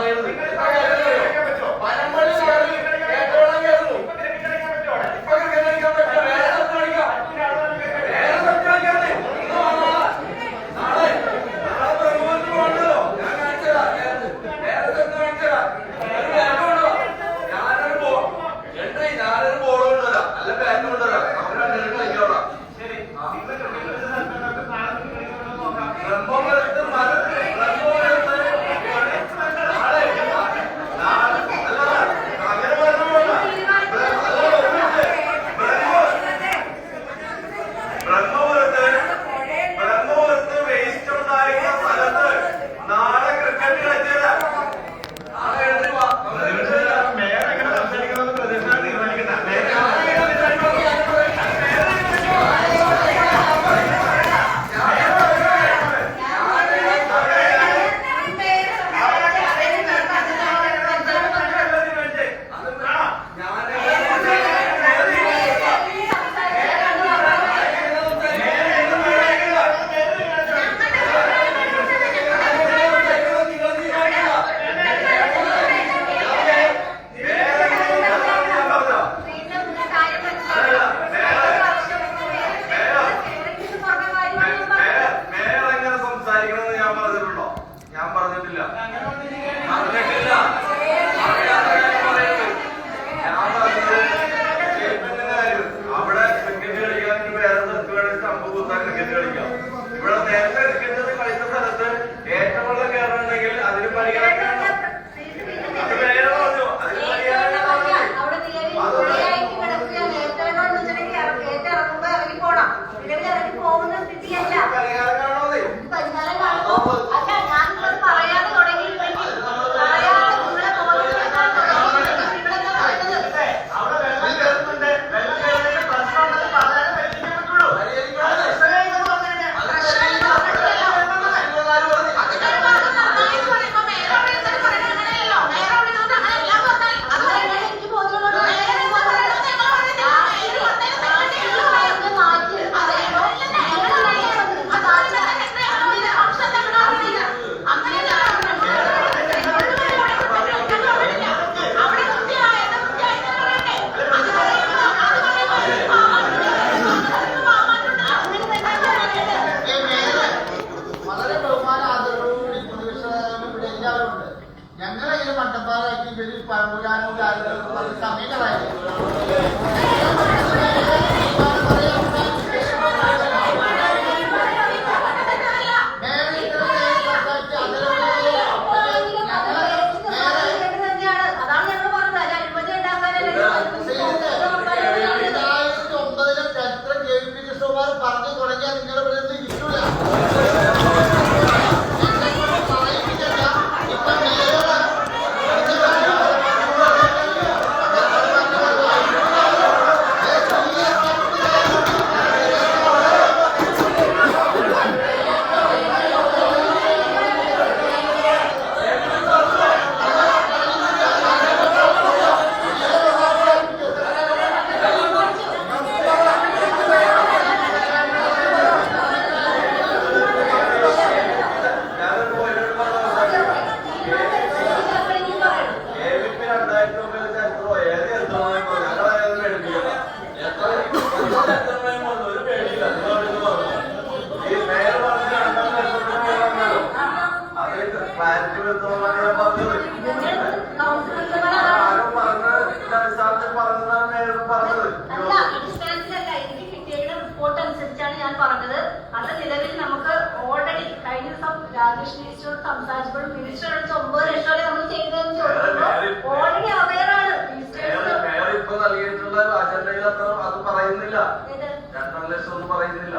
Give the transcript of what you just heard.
പറയുന്നത് ഞങ്ങളതിന് മട്ടപ്പാറാക്കി ഇവർ പറമ്പുകാരും കാര്യങ്ങളും സമയം കളയായിരുന്നു പറഞ്ഞത്. അന്ന് നിലവിൽ നമുക്ക് ഓൾറെഡി കഴിഞ്ഞ ദിവസം രാജേഷ് മിനിസ്റ്ററോട് സംസാരിച്ചപ്പോൾ മിനിസ്റ്റർ അടിച്ച ഒമ്പത് നമ്മൾ ചെയ്തതെന്ന് ചോദിക്കുമ്പോൾ ഓൾറെഡി അവയർ ആണ്. ഇപ്പൊ നൽകിയിട്ടുള്ള അജണ്ടയിൽ അത്ര അത് പറയുന്നില്ല. രണ്ടര ലക്ഷം ഒന്നും പറയുന്നില്ല.